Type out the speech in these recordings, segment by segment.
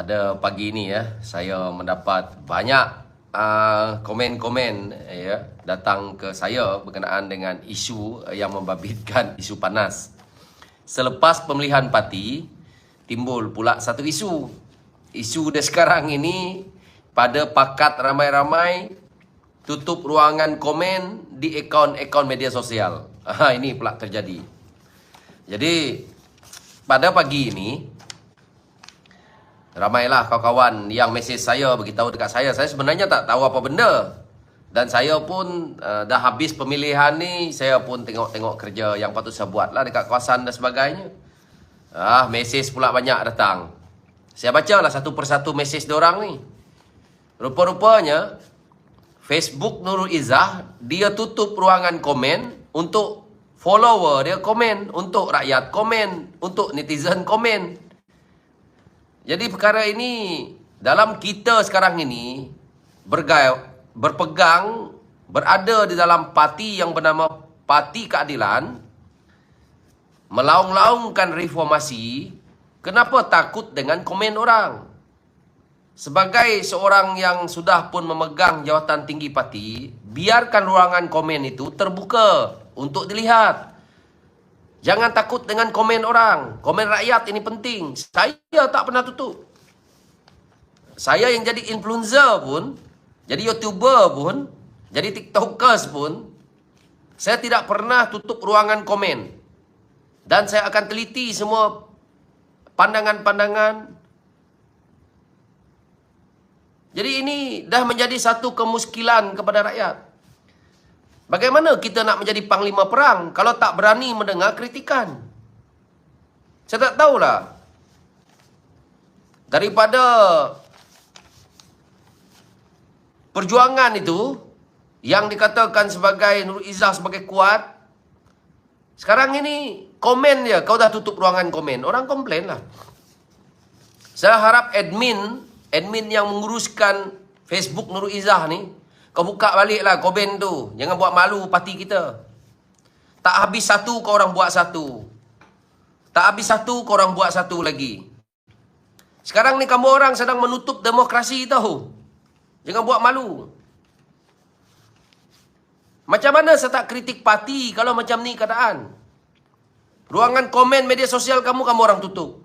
pada pagi ini ya saya mendapat banyak uh, komen-komen ya datang ke saya berkenaan dengan isu yang membabitkan isu panas. Selepas pemilihan parti timbul pula satu isu. Isu dia sekarang ini pada pakat ramai-ramai tutup ruangan komen di akaun-akaun media sosial. Ha, ini pula terjadi. Jadi pada pagi ini ramailah kawan-kawan yang mesej saya beritahu dekat saya. Saya sebenarnya tak tahu apa benda. Dan saya pun uh, dah habis pemilihan ni saya pun tengok-tengok kerja yang patut saya buat lah dekat kawasan dan sebagainya. Ah mesej pula banyak datang. Saya baca lah satu persatu mesej orang ni. Rupa-rupanya Facebook Nurul Izzah dia tutup ruangan komen untuk follower dia komen untuk rakyat komen untuk netizen komen jadi perkara ini dalam kita sekarang ini bergaya, berpegang berada di dalam parti yang bernama Parti Keadilan melaung-laungkan reformasi kenapa takut dengan komen orang? Sebagai seorang yang sudah pun memegang jawatan tinggi parti biarkan ruangan komen itu terbuka untuk dilihat Jangan takut dengan komen orang. Komen rakyat ini penting. Saya tak pernah tutup. Saya yang jadi influencer pun, jadi YouTuber pun, jadi TikTokers pun, saya tidak pernah tutup ruangan komen. Dan saya akan teliti semua pandangan-pandangan. Jadi ini dah menjadi satu kemuskilan kepada rakyat. Bagaimana kita nak menjadi panglima perang kalau tak berani mendengar kritikan? Saya tak tahulah. Daripada perjuangan itu yang dikatakan sebagai Nur Izzah sebagai kuat sekarang ini komen dia kau dah tutup ruangan komen orang komplain lah saya harap admin admin yang menguruskan Facebook Nur Izzah ni kau buka balik lah komen tu. Jangan buat malu parti kita. Tak habis satu, kau orang buat satu. Tak habis satu, kau orang buat satu lagi. Sekarang ni kamu orang sedang menutup demokrasi tahu. Jangan buat malu. Macam mana saya tak kritik parti kalau macam ni keadaan? Ruangan komen media sosial kamu, kamu orang tutup.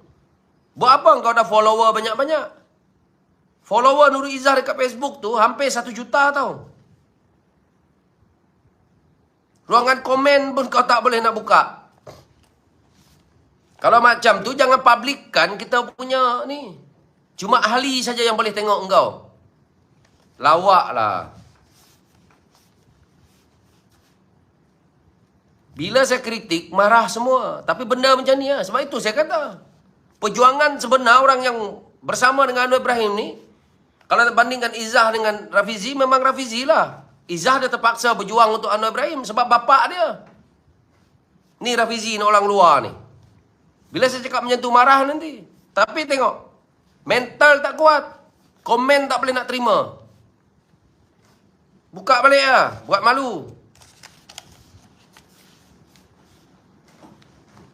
Buat apa kau dah follower banyak-banyak? Follower Nurul Izzah dekat Facebook tu hampir satu juta tau. Ruangan komen pun kau tak boleh nak buka. Kalau macam tu jangan publikkan kita punya ni. Cuma ahli saja yang boleh tengok engkau. Lawak lah. Bila saya kritik, marah semua. Tapi benda macam ni lah. Sebab itu saya kata. Perjuangan sebenar orang yang bersama dengan Anwar Ibrahim ni, kalau bandingkan Izzah dengan Rafizi, memang Rafizi lah. Izzah dia terpaksa berjuang untuk Anwar Ibrahim sebab bapak dia. Ni Rafizi ni orang luar ni. Bila saya cakap menyentuh marah nanti. Tapi tengok. Mental tak kuat. Komen tak boleh nak terima. Buka balik lah. Buat malu.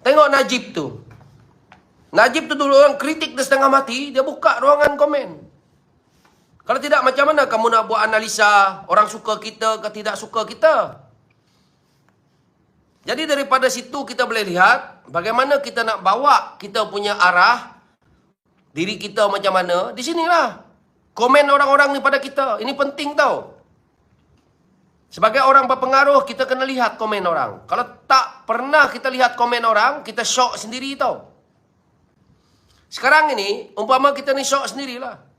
Tengok Najib tu. Najib tu dulu orang kritik dia setengah mati. Dia buka ruangan komen. Kalau tidak, macam mana kamu nak buat analisa orang suka kita ke tidak suka kita? Jadi daripada situ kita boleh lihat bagaimana kita nak bawa kita punya arah diri kita macam mana. Di sinilah komen orang-orang ni pada kita. Ini penting tau. Sebagai orang berpengaruh, kita kena lihat komen orang. Kalau tak pernah kita lihat komen orang, kita shock sendiri tau. Sekarang ini, umpama kita ni shock sendirilah.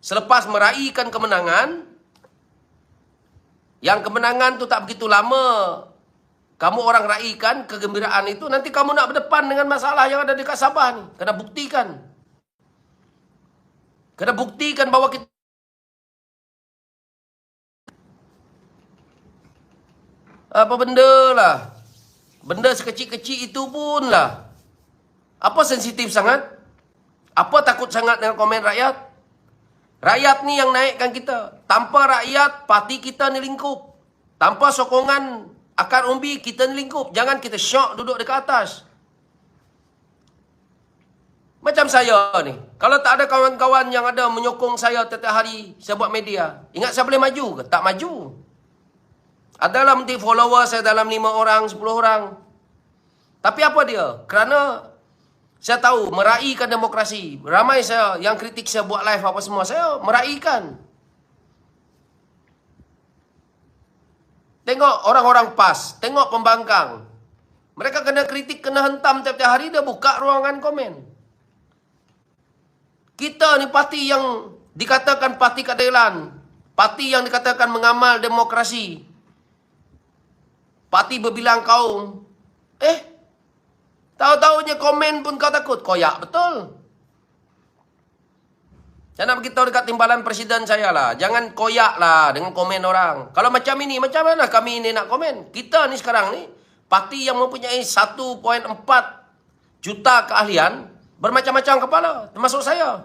Selepas meraihkan kemenangan, yang kemenangan tu tak begitu lama, kamu orang raihkan kegembiraan itu, nanti kamu nak berdepan dengan masalah yang ada dekat Sabah ni. Kena buktikan. Kena buktikan bahawa kita Apa benda lah. Benda sekecil-kecil itu pun lah. Apa sensitif sangat? Apa takut sangat dengan komen rakyat? Rakyat ni yang naikkan kita. Tanpa rakyat, parti kita ni lingkup. Tanpa sokongan akar umbi, kita ni lingkup. Jangan kita syok duduk dekat atas. Macam saya ni. Kalau tak ada kawan-kawan yang ada menyokong saya setiap hari saya buat media. Ingat saya boleh maju ke? Tak maju. Adalah mesti follower saya dalam 5 orang, 10 orang. Tapi apa dia? Kerana saya tahu meraihkan demokrasi. Ramai saya yang kritik saya buat live apa semua. Saya meraihkan. Tengok orang-orang PAS. Tengok pembangkang. Mereka kena kritik, kena hentam tiap-tiap hari. Dia buka ruangan komen. Kita ni parti yang dikatakan parti keadilan. Parti yang dikatakan mengamal demokrasi. Parti berbilang kaum. Eh, tahu-tahunya komen pun kau takut. Koyak betul. Saya nak beritahu dekat timbalan presiden saya lah. Jangan koyak lah dengan komen orang. Kalau macam ini, macam mana kami ini nak komen? Kita ni sekarang ni, parti yang mempunyai 1.4 juta keahlian, bermacam-macam kepala, termasuk saya.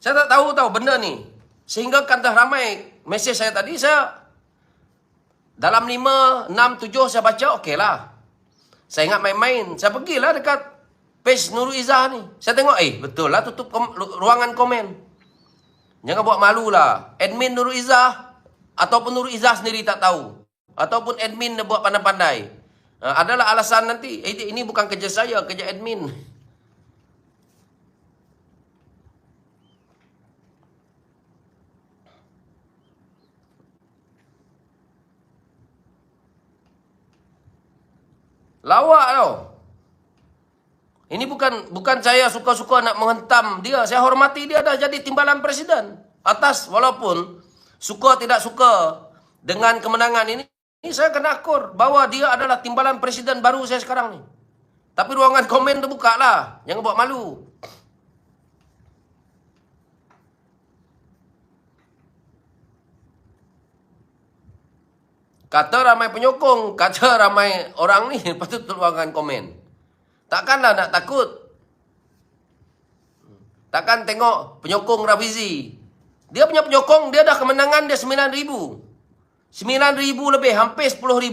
Saya tak tahu tahu benda ni. Sehingga dah ramai mesej saya tadi, saya dalam 5, 6, 7 saya baca, okeylah. Saya ingat main-main. Saya pergilah dekat page Nurul Izzah ni. Saya tengok, eh betul lah tutup kom- ruangan komen. Jangan buat malu lah. Admin Nurul Izzah ataupun Nurul Izzah sendiri tak tahu. Ataupun admin dia buat pandai-pandai. Uh, adalah alasan nanti, eh, ini bukan kerja saya, kerja admin. Lawak tau. Ini bukan bukan saya suka-suka nak menghentam dia. Saya hormati dia dah jadi timbalan presiden. Atas walaupun suka tidak suka dengan kemenangan ini, ini saya kena akur bahawa dia adalah timbalan presiden baru saya sekarang ni. Tapi ruangan komen tu buka lah. Jangan buat malu. Kata ramai penyokong, kata ramai orang ni, lepas tu tuangkan komen. Takkanlah nak takut. Takkan tengok penyokong Rafizi. Dia punya penyokong, dia dah kemenangan dia 9,000. 9,000 lebih, hampir 10,000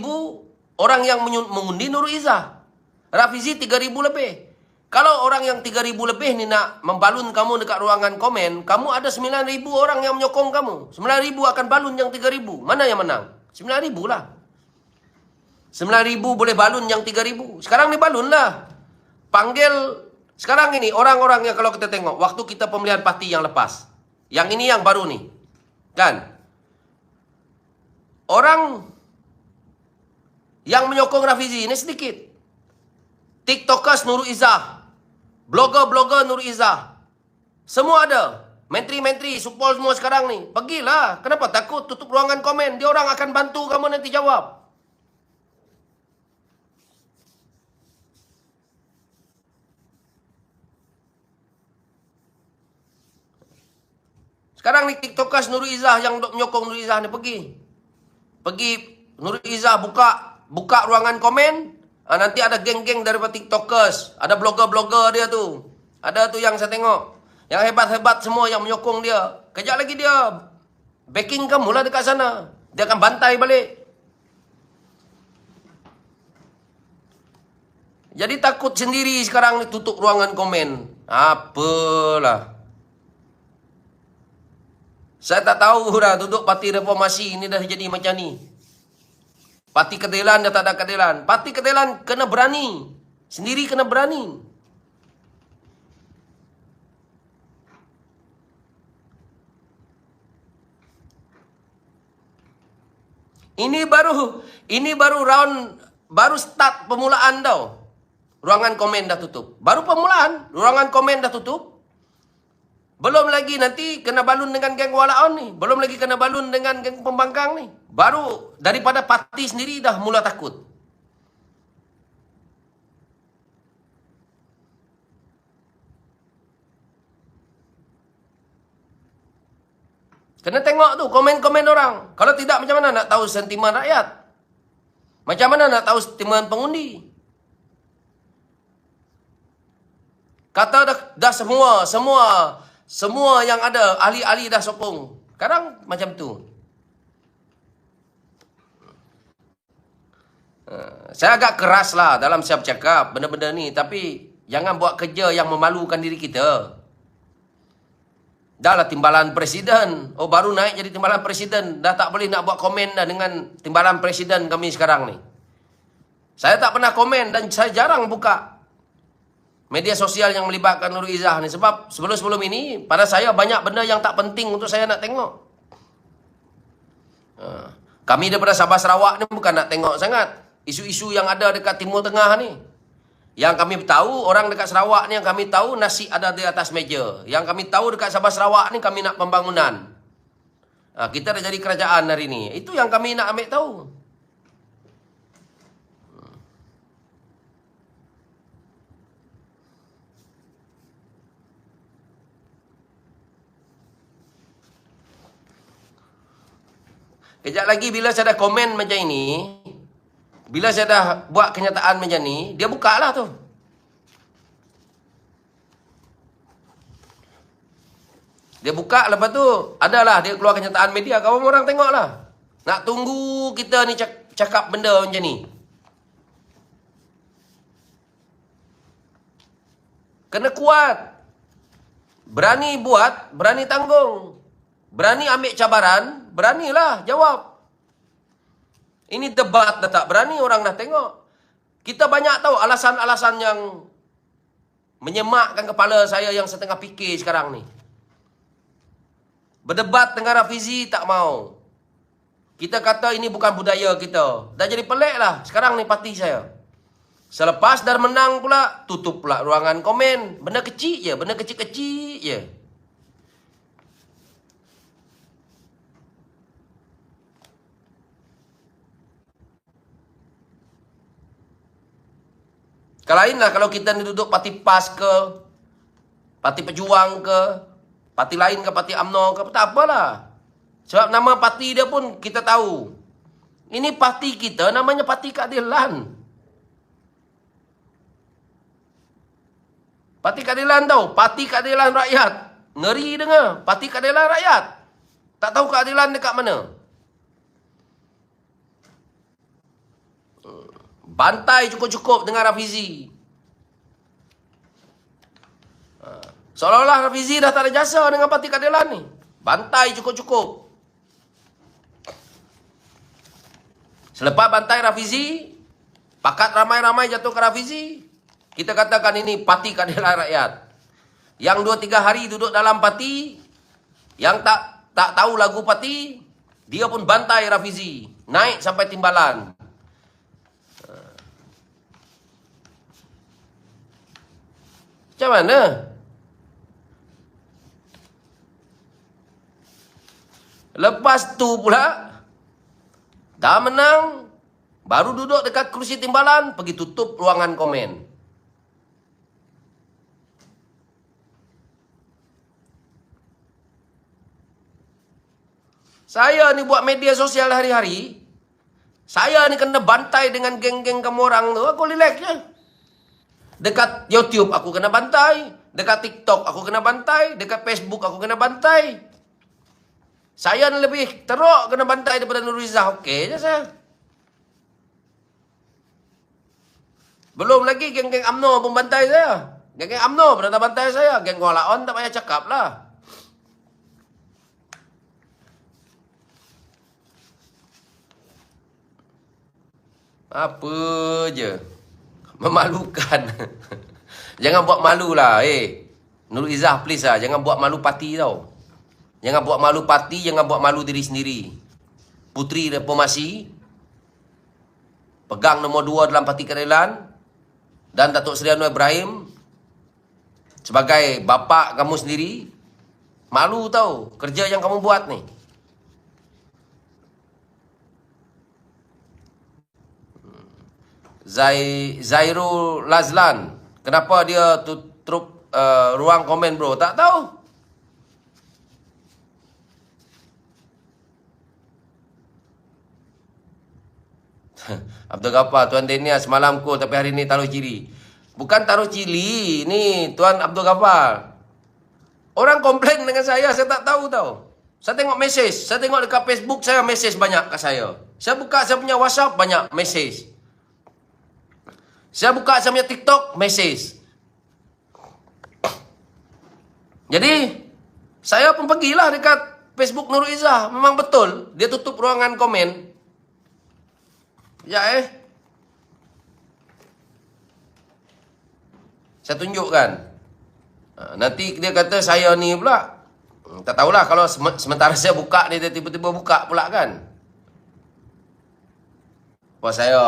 orang yang mengundi Nurul Izzah. Rafizi 3,000 lebih. Kalau orang yang 3,000 lebih ni nak membalun kamu dekat ruangan komen, kamu ada 9,000 orang yang menyokong kamu. 9,000 akan balun yang 3,000. Mana yang menang? Sembilan ribu lah. Sembilan ribu boleh balun yang tiga ribu. Sekarang ni balun lah. Panggil, sekarang ini orang-orang yang kalau kita tengok, waktu kita pemilihan parti yang lepas. Yang ini yang baru ni. Kan? Orang yang menyokong Rafizi ini sedikit. TikTokers Nurul Izzah. Blogger-blogger Nurul Izzah. Semua ada. Menteri-menteri, supol semua sekarang ni. Pergilah. Kenapa takut tutup ruangan komen? Dia orang akan bantu kamu nanti jawab. Sekarang ni TikTokers Nurul Izzah yang untuk menyokong Nurul Izzah ni pergi. Pergi Nurul Izzah buka buka ruangan komen. Ha, nanti ada geng-geng daripada TikTokers. Ada blogger-blogger dia tu. Ada tu yang saya tengok. Yang hebat-hebat semua yang menyokong dia. Kejap lagi dia backing kamu lah dekat sana. Dia akan bantai balik. Jadi takut sendiri sekarang ni tutup ruangan komen. Apalah. Saya tak tahu dah duduk parti reformasi ini dah jadi macam ni. Parti keadilan dah tak ada keadilan. Parti keadilan kena berani. Sendiri kena berani. Ini baru ini baru round baru start permulaan tau. Ruangan komen dah tutup. Baru permulaan, ruangan komen dah tutup. Belum lagi nanti kena balun dengan geng walaon ni. Belum lagi kena balun dengan geng pembangkang ni. Baru daripada parti sendiri dah mula takut. Kena tengok tu komen-komen orang. Kalau tidak macam mana nak tahu sentimen rakyat? Macam mana nak tahu sentimen pengundi? Kata dah, dah semua, semua, semua yang ada, ahli-ahli dah sokong. Sekarang macam tu. Uh, saya agak keras lah dalam siap cakap benda-benda ni. Tapi jangan buat kerja yang memalukan diri kita. Dah lah timbalan presiden. Oh baru naik jadi timbalan presiden. Dah tak boleh nak buat komen dah dengan timbalan presiden kami sekarang ni. Saya tak pernah komen dan saya jarang buka media sosial yang melibatkan Nurul Izzah ni. Sebab sebelum-sebelum ini pada saya banyak benda yang tak penting untuk saya nak tengok. Uh, kami daripada Sabah Sarawak ni bukan nak tengok sangat isu-isu yang ada dekat Timur Tengah ni. Yang kami tahu, orang dekat Sarawak ni yang kami tahu nasi ada di atas meja. Yang kami tahu dekat Sabah Sarawak ni kami nak pembangunan. Ha, kita dah jadi kerajaan hari ni. Itu yang kami nak ambil tahu. Kejap lagi bila saya dah komen macam ini, bila saya dah buat kenyataan macam ni, dia buka lah tu. Dia buka lepas tu, adalah dia keluar kenyataan media. Kawan orang tengok lah. Nak tunggu kita ni cakap benda macam ni. Kena kuat. Berani buat, berani tanggung. Berani ambil cabaran, beranilah jawab. Ini debat dah tak berani orang dah tengok. Kita banyak tahu alasan-alasan yang menyemakkan kepala saya yang setengah fikir sekarang ni. Berdebat dengan Rafizi tak mau. Kita kata ini bukan budaya kita. Dah jadi pelik lah sekarang ni parti saya. Selepas dah menang pula, tutup pula ruangan komen. Benda kecil je, benda kecil-kecil je. Kalau lainlah kalau kita ni duduk parti PAS ke, parti Pejuang ke, parti lain ke, parti UMNO ke, tak apalah. Sebab nama parti dia pun kita tahu. Ini parti kita namanya Parti Keadilan. Parti Keadilan tahu, Parti Keadilan Rakyat. Ngeri dengar, Parti Keadilan Rakyat. Tak tahu keadilan dekat mana. Bantai cukup-cukup dengan Rafizi. Ha. Seolah-olah Rafizi dah tak ada jasa dengan parti keadilan ni. Bantai cukup-cukup. Selepas bantai Rafizi, pakat ramai-ramai jatuh ke Rafizi, kita katakan ini parti keadilan rakyat. Yang dua tiga hari duduk dalam parti, yang tak tak tahu lagu parti, dia pun bantai Rafizi. Naik sampai timbalan. Macam mana? Lepas tu pula, dah menang, baru duduk dekat kursi timbalan, pergi tutup ruangan komen. Saya ni buat media sosial hari-hari, saya ni kena bantai dengan geng-geng kamu orang tu, aku relax je. Dekat YouTube aku kena bantai. Dekat TikTok aku kena bantai. Dekat Facebook aku kena bantai. Saya ni lebih teruk kena bantai daripada Nurizah. Okey je saya. Belum lagi geng-geng UMNO pun bantai saya. Geng-geng UMNO pun dah bantai saya. Geng Kuala On tak payah cakap lah. Apa je. Memalukan. jangan buat malu lah. Eh. Nurul Izzah please lah. Jangan buat malu parti tau. Jangan buat malu parti. Jangan buat malu diri sendiri. Putri Reformasi. Pegang nombor dua dalam parti keadilan. Dan Datuk Seri Anwar Ibrahim. Sebagai bapa kamu sendiri. Malu tau. Kerja yang kamu buat ni. Zai Zairul Lazlan. Kenapa dia tutup uh, ruang komen bro? Tak tahu. Abdul Ghaffar, Tuan Denia semalam ko tapi hari ni taruh ciri. Bukan taruh cili, ni Tuan Abdul Ghaffar. Orang komplain dengan saya, saya tak tahu tau. Saya tengok mesej, saya tengok dekat Facebook saya mesej banyak kat saya. Saya buka saya punya WhatsApp banyak mesej. Saya buka saya punya TikTok, message. Jadi, saya pun pergilah dekat Facebook Nurul Izzah. Memang betul, dia tutup ruangan komen. Ya eh. Saya tunjukkan. Ha, nanti dia kata saya ni pula. Hmm, Tak tahulah kalau sem- sementara saya buka dia dia tiba-tiba buka pula kan. Apa saya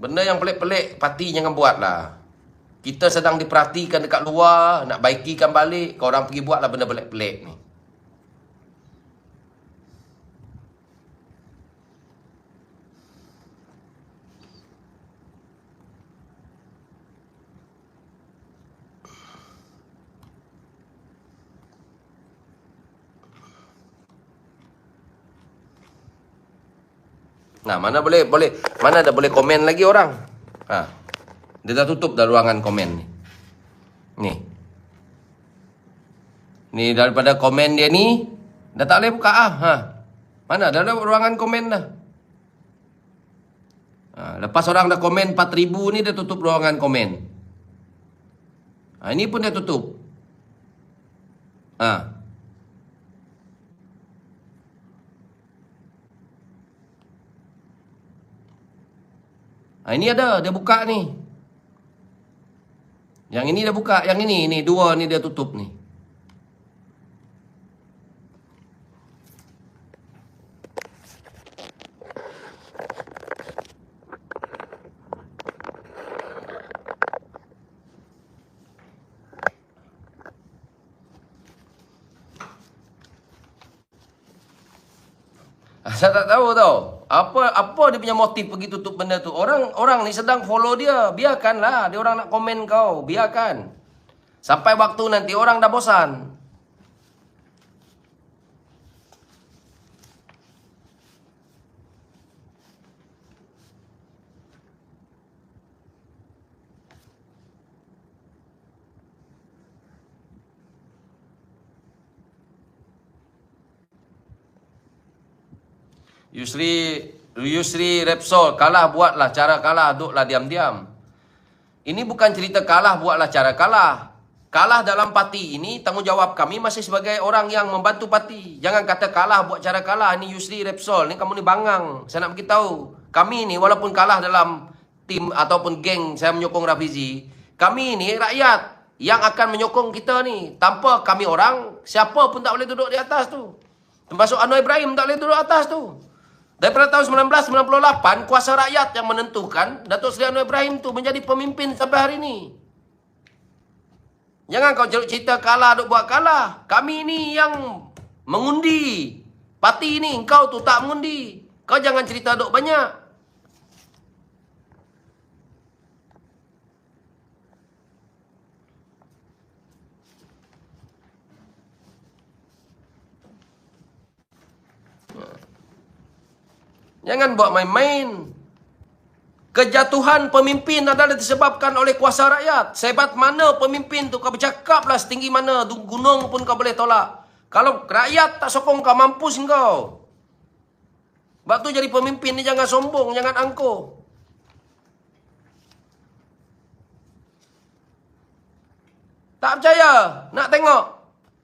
Benda yang pelik-pelik parti jangan buat lah. Kita sedang diperhatikan dekat luar, nak baikikan balik, kau orang pergi buatlah benda pelik-pelik ni. Nah, mana boleh boleh mana dah boleh komen lagi orang. Ha. Dia dah tutup dah ruangan komen ni. Ni. Ni daripada komen dia ni dah tak boleh buka ah. Ha. Mana dah ada ruangan komen dah. Ha, lepas orang dah komen 4000 ni dia tutup ruangan komen. Ha, ini pun dia tutup. Ha. Ha, ini ada, dia buka ni. Yang ini dia buka, yang ini, ni dua ni dia tutup ni. Ah, Saya tak tahu tau. Apa apa dia punya motif pergi tutup benda tu. Orang orang ni sedang follow dia. Biarkanlah. Dia orang nak komen kau. Biarkan. Sampai waktu nanti orang dah bosan. Yusri Yusri Repsol kalah buatlah cara kalah duduklah diam-diam. Ini bukan cerita kalah buatlah cara kalah. Kalah dalam parti ini tanggungjawab kami masih sebagai orang yang membantu parti. Jangan kata kalah buat cara kalah ni Yusri Repsol ni kamu ni bangang. Saya nak beritahu. Kami ni walaupun kalah dalam tim ataupun geng saya menyokong Rafizi, kami ni rakyat yang akan menyokong kita ni. Tanpa kami orang, siapa pun tak boleh duduk di atas tu. Termasuk Anwar Ibrahim tak boleh duduk atas tu. Daripada tahun 1998, kuasa rakyat yang menentukan Datuk Seri Anwar Ibrahim tu menjadi pemimpin sampai hari ini. Jangan kau cerita cerita kalah duk buat kalah. Kami ni yang mengundi. Parti ni kau tu tak mengundi. Kau jangan cerita duk banyak. Jangan buat main-main. Kejatuhan pemimpin adalah disebabkan oleh kuasa rakyat. Sebat mana pemimpin tu kau bercakaplah setinggi mana gunung pun kau boleh tolak. Kalau rakyat tak sokong kau mampus kau. Sebab tu jadi pemimpin ni jangan sombong, jangan angkuh. Tak percaya? Nak tengok?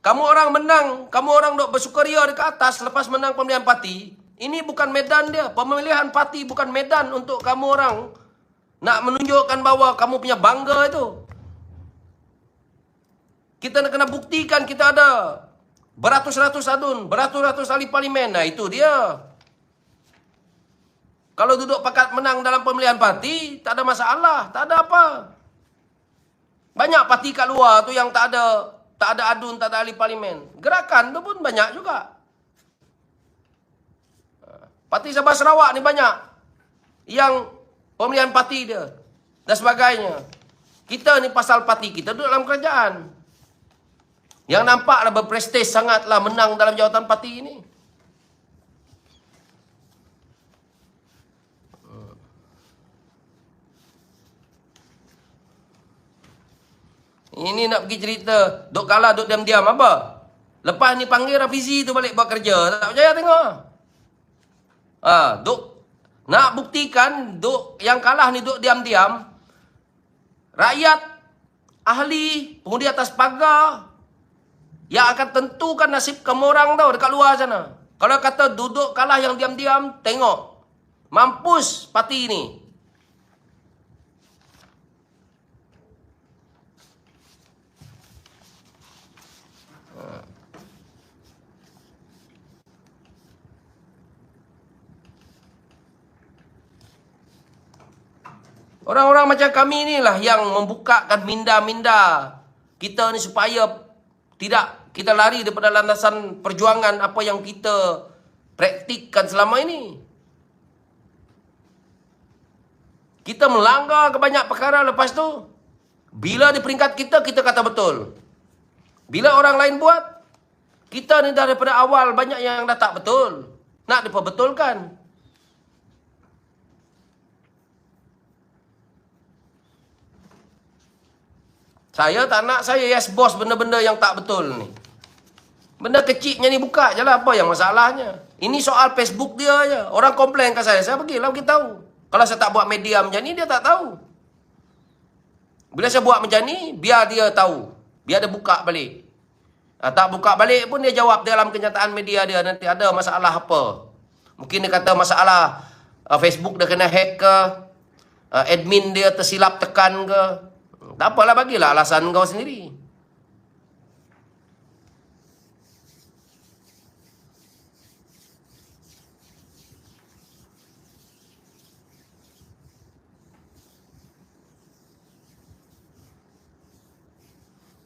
Kamu orang menang, kamu orang duk bersukaria dekat atas lepas menang pemilihan parti. Ini bukan medan dia. Pemilihan parti bukan medan untuk kamu orang nak menunjukkan bahawa kamu punya bangga itu. Kita nak kena buktikan kita ada beratus-ratus adun, beratus-ratus ahli parlimen. Nah itu dia. Kalau duduk pakat menang dalam pemilihan parti, tak ada masalah, tak ada apa. Banyak parti kat luar tu yang tak ada tak ada adun, tak ada ahli parlimen. Gerakan tu pun banyak juga. Parti Sabah Sarawak ni banyak yang pemilihan parti dia dan sebagainya. Kita ni pasal parti kita duduk dalam kerajaan. Yang nampaklah berprestij sangatlah menang dalam jawatan parti ini. Ini nak pergi cerita, duk kalah, duk diam-diam apa? Lepas ni panggil Rafizi tu balik buat kerja. Tak percaya tengok. Ha, duk nak buktikan duk yang kalah ni duk diam-diam. Rakyat ahli pengundi atas pagar yang akan tentukan nasib kamu orang tau dekat luar sana. Kalau kata duduk kalah yang diam-diam, tengok. Mampus parti ni. Orang-orang macam kami ni lah yang membukakan minda-minda kita ni supaya tidak kita lari daripada landasan perjuangan apa yang kita praktikkan selama ini. Kita melanggar ke banyak perkara lepas tu. Bila di peringkat kita, kita kata betul. Bila orang lain buat, kita ni daripada awal banyak yang dah tak betul. Nak diperbetulkan. Saya tak nak saya yes boss benda-benda yang tak betul ni. Benda kecilnya ni buka je lah apa yang masalahnya. Ini soal Facebook dia je. Orang komplain ke saya, saya pergilah beritahu. Kalau saya tak buat media macam ni, dia tak tahu. Bila saya buat macam ni, biar dia tahu. Biar dia buka balik. Ha, tak buka balik pun dia jawab dalam kenyataan media dia nanti ada masalah apa. Mungkin dia kata masalah uh, Facebook dia kena hack ke. Uh, admin dia tersilap tekan ke. Tak apalah bagilah alasan kau sendiri.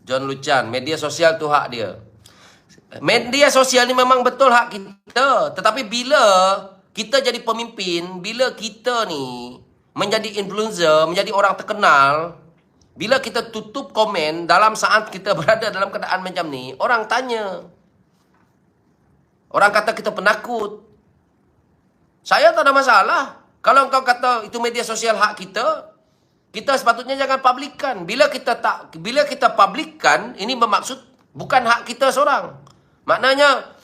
John Luchan, media sosial tu hak dia. Media sosial ni memang betul hak kita. Tetapi bila kita jadi pemimpin, bila kita ni menjadi influencer, menjadi orang terkenal, bila kita tutup komen dalam saat kita berada dalam keadaan macam ni, orang tanya. Orang kata kita penakut. Saya tak ada masalah. Kalau engkau kata itu media sosial hak kita, kita sepatutnya jangan publikkan. Bila kita tak bila kita publikkan, ini bermaksud bukan hak kita seorang. Maknanya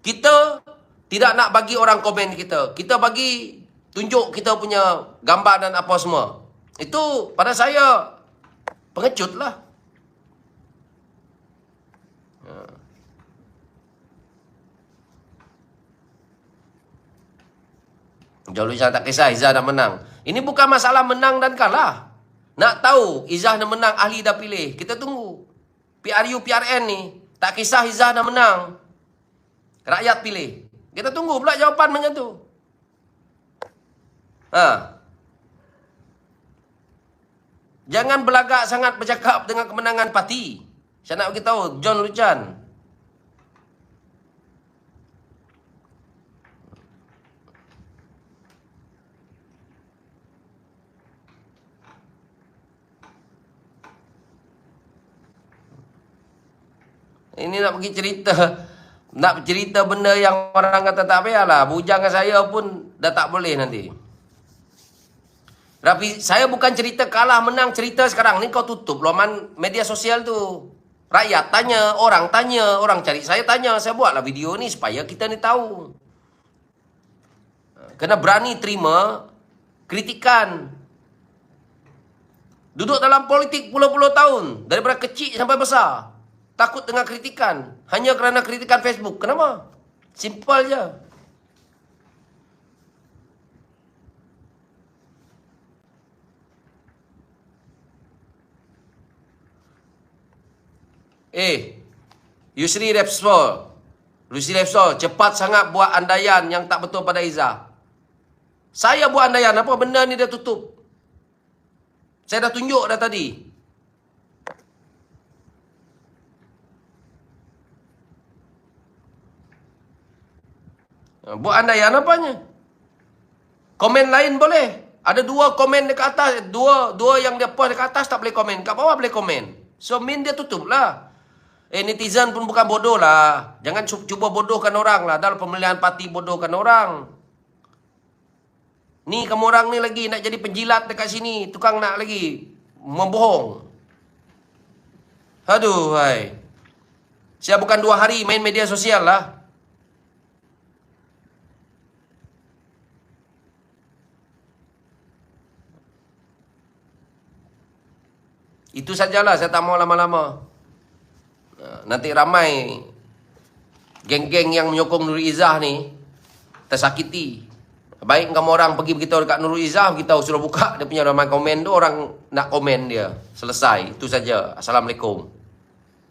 kita tidak nak bagi orang komen kita. Kita bagi tunjuk kita punya gambar dan apa semua. Itu pada saya Pengecut lah. Ha. Jauh Izzah tak kisah Izzah dah menang. Ini bukan masalah menang dan kalah. Nak tahu Izzah dah menang, ahli dah pilih. Kita tunggu. PRU, PRN ni. Tak kisah Izzah dah menang. Rakyat pilih. Kita tunggu pula jawapan macam tu. Ha. Jangan belagak sangat bercakap dengan kemenangan parti. Saya nak beritahu John Luchan. Ini nak pergi cerita nak cerita benda yang orang kata tak payahlah. Bujang saya pun dah tak boleh nanti. Tapi saya bukan cerita kalah menang cerita sekarang ni kau tutup laman media sosial tu. Rakyat tanya, orang tanya, orang cari saya tanya, saya buatlah video ni supaya kita ni tahu. Kena berani terima kritikan. Duduk dalam politik puluh-puluh tahun daripada kecil sampai besar. Takut dengan kritikan hanya kerana kritikan Facebook. Kenapa? Simple je. Eh, Yusri Repsol. Yusri Repsol, cepat sangat buat andaian yang tak betul pada Iza. Saya buat andaian, apa benda ni dia tutup? Saya dah tunjuk dah tadi. Ha, buat andaian apanya? Komen lain boleh. Ada dua komen dekat atas. Dua dua yang dia post dekat atas tak boleh komen. Kat bawah boleh komen. So, min dia tutup lah. Eh netizen pun bukan bodoh lah. Jangan cuba bodohkan orang lah. Dalam pemilihan parti bodohkan orang. Ni kamu orang ni lagi nak jadi penjilat dekat sini. Tukang nak lagi. Membohong. Aduh hai. Saya bukan dua hari main media sosial lah. Itu sajalah saya tak mau lama-lama. Ah, Nanti ramai geng-geng yang menyokong Nurul Izzah ni tersakiti. Baik kamu orang pergi beritahu dekat Nurul Izzah, beritahu suruh buka dia punya ramai komen tu orang nak komen dia. Selesai. Itu saja. Assalamualaikum.